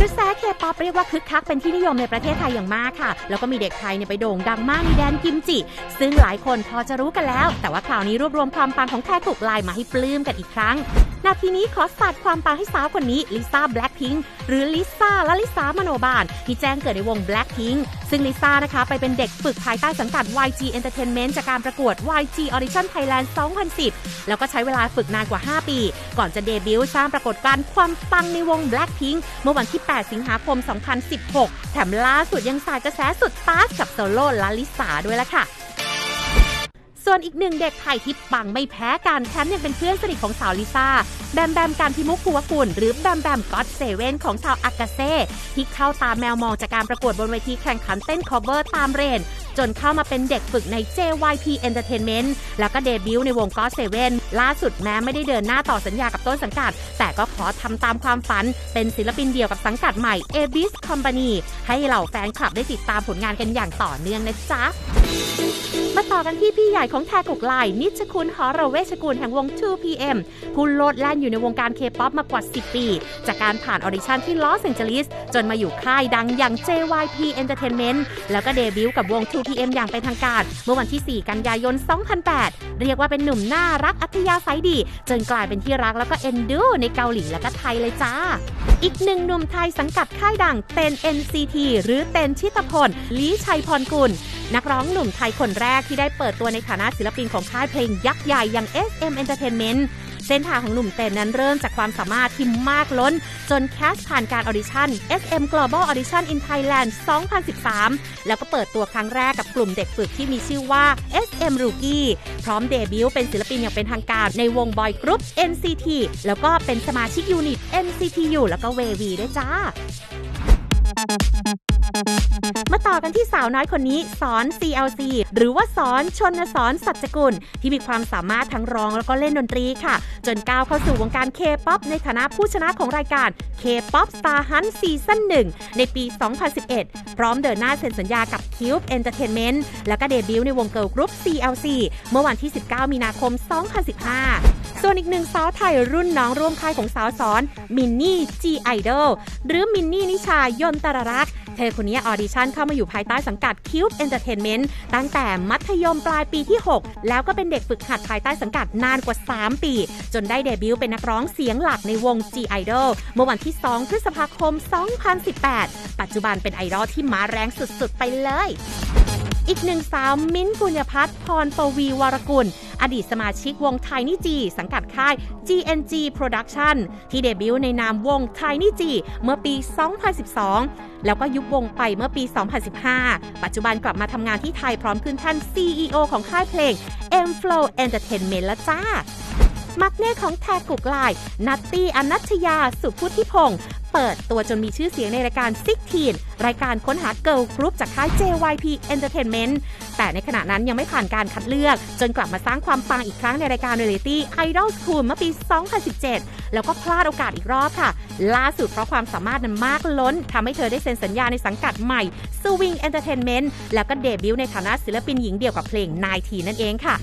กระแสเคป๊อปเรียกว่าคึกคักเป็นที่นิยมในประเทศไทยอย่างมากค่ะ แล้วก็มีเด็กไทยเนี่ยไปโด่งดังมากในแดนกิมจิ ซึ่งหลายคนพอจะรู้กันแล้ว แต่ว่าคราวนี้รวบรวมความปังของแทกุกไลน์มาให้ปลื้มกันอีกครั้ง นาทีนี้ขอสาดความปังให้สาวคนนี้ลิซ่าแบล็คพิงหรือลิซ่าและลิซ่ามโนบาลที่แจ้งเกิดในวง Blackpink ซึ่งลิซ่านะคะ ไปเป็นเด็กฝึกภายใต้สังกัด YG Entertainment จากการประกวด YG Audition Thailand 2010 แล้วก็ใช้เวลาฝึกนานกว่า 5 ปี ก่อนจะเดบิวต์สร้างปรากฏการณ์ความปังในวง Blackpink เมื่อวันที่8 สิงหาคม 2016 แถมล่าสุดยังสายกระแสสุดปาสกับโซโล่ลาลิซาด้วยล่ะค่ะส่วนอีกหนึ่งเด็กไทยที่ปังไม่แพ้กันแถมยังเป็นเพื่อนสนิทของสาวลิซ่า แบมแบมการพิมุกภูวกุลหรือแบมแบมก็อตเซเว่นของชาวอากาเซ่ที่เข้าตามแมวมองจากการประกวดบนเวทีแข่งขันเต้นคอเวอร์ตามเรน จนเข้ามาเป็นเด็กฝึกใน JYP Entertainment แล้วก็เดบิวต์ในวงก็เซเว่นล่าสุดแม้ไม่ได้เดินหน้าต่อสัญญากับต้นสังกัด แต่ก็ขอทำตามความฝัน เป็นศิลปินเดียวกับสังกัดใหม่ a b i s Company ให้เหล่าแฟนคลับได้ติดตามผลงานกันอย่างต่อเนื่องนะจ๊ะมาต่อกันที่พี่ใหญ่ของแทกุกไลน์นิชคุณหอระเวชกุลแห่งวง 2PM ผู้โลดแล่นอยู่ในวงการเคป๊อปมากว่า 10 ปี จากการผ่านออดิชั่นที่ลอสแองเจลิส จนมาอยู่ค่ายดังอย่าง JYP Entertainment แล้วก็เดบิวต์กับวง 2PM อย่างเป็นทางการ เมื่อวันที่ 4 กันยายน 2008 เรียกว่าเป็นหนุ่มน่ารักอัธยาศัยดี จนกลายเป็นที่รักแล้วก็เอ็นดูในเกาหลีและก็ไทยเลยจ้า อีกหนึ่งหนุ่มไทยสังกัดค่ายดังเต้น NCT หรือเต้นชิตพลลีชัยพรกุลนักร้องหนุ่มไทยคนแรกที่ได้เปิดตัวในฐานะศิลปินของค่ายเพลงยักษ์ใหญ่อย่าง SM Entertainment เส้นทางของหนุ่มเต้นนั้นเริ่มจากความสามารถที่มากล้น จนแคสผ่านการออดิชั่น SM Global Audition in Thailand 2013 แล้วก็เปิดตัวครั้งแรกกับกลุ่มเด็กฝึกที่มีชื่อว่า SM Rookie พร้อมเดบิวต์เป็นศิลปินอย่างเป็นทางการในวงบอยกรุ๊ป NCT แล้วก็เป็นสมาชิกยูนิต NCTU แล้วก็เววีด้วยจ้า ต่อกันที่สาวน้อยคนนี้สอน CLC หรือว่าสอนชนสอนสัจกุล ที่มีความสามารถทั้งร้องแล้วก็เล่นดนตรีค่ะ จนก้าวเข้าสู่วงการ K-POP ในฐานะผู้ชนะของรายการ K-POP Star Hunt ซีซั่น1ในปี 2011 พร้อมเดินหน้าเซ็นสัญญากับ Cube Entertainment แล้วก็เดบิวต์ในวงเกิร์ลกรุ๊ป CLC เมื่อวันที่ 19 มีนาคม 2015 ส่วนอีกหนึ่งสาวไทยรุ่นน้องร่วมค่ายของสาวสอนมินนี่ G Idol หรือมินนี่นิชายนตรรักษ์ เธอคนนี้ออดิชั่นเข้ามาอยู่ภายใต้สังกัด Cube Entertainment ตั้งแต่มัธยมปลายปีที่ 6 แล้วก็เป็นเด็กฝึกหัดภายใต้สังกัดนานกว่า 3 ปี จนได้เดบิวต์เป็นนักร้องเสียงหลักในวง G Idol เมื่อวันที่ 2 พฤษภาคม 2018 ปัจจุบันเป็นไอดอลที่มาแรงสุดๆ ไปเลย อีกหนึ่งสาวมิ้นท์กุญญพัฒน์พรปวีวรกุล อดีตสมาชิกวง Tiny G สังกัดค่าย GNG Production ที่เดบิวต์ในนามวง Tiny G เมื่อปี 2012 แล้วก็ยุบวงไปเมื่อปี 2015 ปัจจุบันกลับมาทำงานที่ไทยพร้อมขึ้นแท่าน CEO ของค่ายเพลง M Flow Entertainment ละจ้ามักเน่ของแทกุกไลน์นัตตี้อนัชยา สุพุทธิพงศ์ เปิดตัวจนมีชื่อเสียงในรายการซิกทีนรายการค้นหาเกิร์ลกรุ๊ปจากค่าย JYP Entertainment แต่ในขณะนั้นยังไม่ผ่านการคัดเลือก จนกลับมาสร้างความปังอีกครั้งในรายการเรียลิตี้ Idol School เมื่อปี 2017 แล้วก็พลาดโอกาสอีกรอบค่ะ ล่าสุดเพราะความสามารถนั้นมากล้นทำให้เธอได้เซ็นสัญญาในสังกัดใหม่ Swing Entertainment แล้วก็เดบิวต์ในฐานะศิลปินหญิงเดี่ยวกับเพลง 19 นั่นเองค่ะ